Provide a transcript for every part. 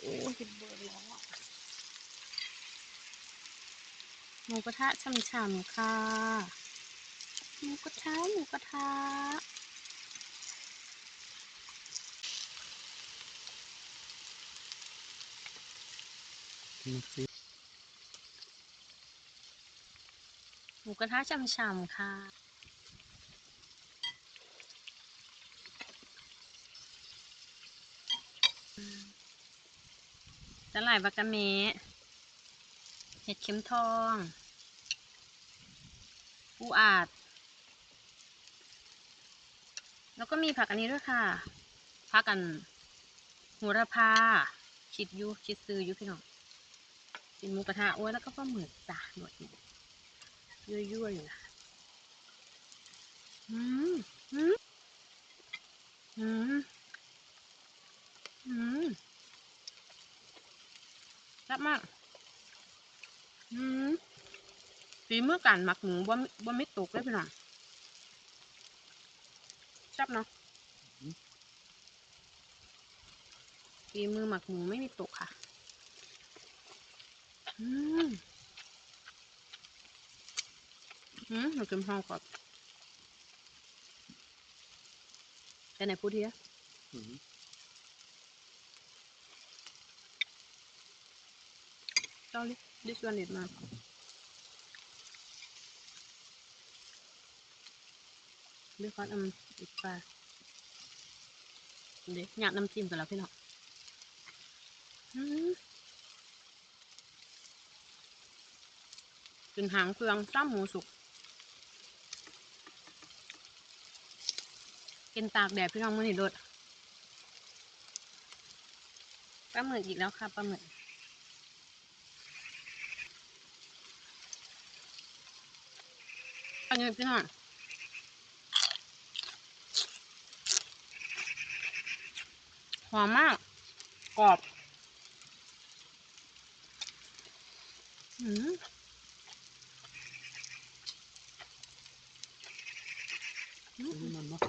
โอ้ยเบิร์แล้วอหมูกระทะช่ำๆค่ะหมูกระทะหมูกระทะหมูกระทะช่ำๆค่ะ สลายบากาเมะเห็ดเข็มทองปูอาด แล้วก็มีผักอันนี้ด้วยค่ะ ผักกันโหระพาชิดยูชิดซื้อยูพี่น้องกินหมูกระทะโอ้ยแล้วก็ปลาหมึกจ้ะหนวดเนี่ยยั่วๆอยู่นะอืมอืมอืมอืม แซ่บมากอืมฝีมือการหมักหมูบ่มบ่ไม่ตกเลยพี่น้องแซ่บเนาะฝีมือหมักหมูไม่มีตกค่ะอืมอืมหนูกินพองกรอบแต่ไหนพูดทีอะ อืม Sorry, this one is not. เดี๋ยวขอน้ำอีกปลาเดี๋ยวอยากน้ำจิ้มกันแล้วพี่น้องอืมกินหางเครื่องซ้ำหมูสุก กินตากแดดพี่น้องมื้อนี้โดดปลาหมึกอีกแล้วค่ะปลาหมึก อันนี้พี่น้องหอมมาก กรอบ อืมอือันมนี้มันเนาะ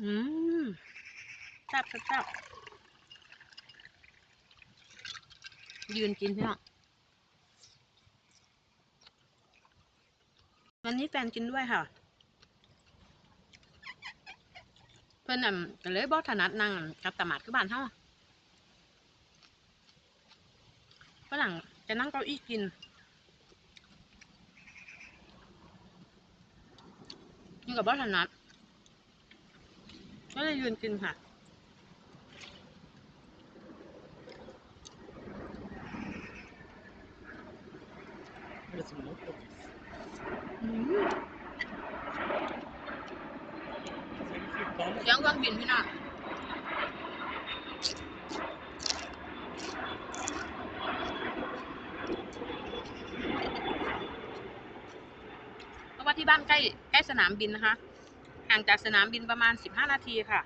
อืมแซ่บแซ่บแซ่บยืนกินพี่น้อง วันนี้แฟนกินด้วยค่ะ เพื่อนอะเลยบอถนัดนั่งกับตมาดคือบ้านเฮาฝรั่งจะนั่งเก้าอี้กินนี่กับบอถนัดก็เลยยืนกินค่ะ Det är som något. อืม Sen เสียงเครื่องบินพี่น้องเพราะว่าที่บ้านใกล้ใกล้สนามบินนะคะ ห่างจากสนามบินประมาณ 15 นาทีค่ะ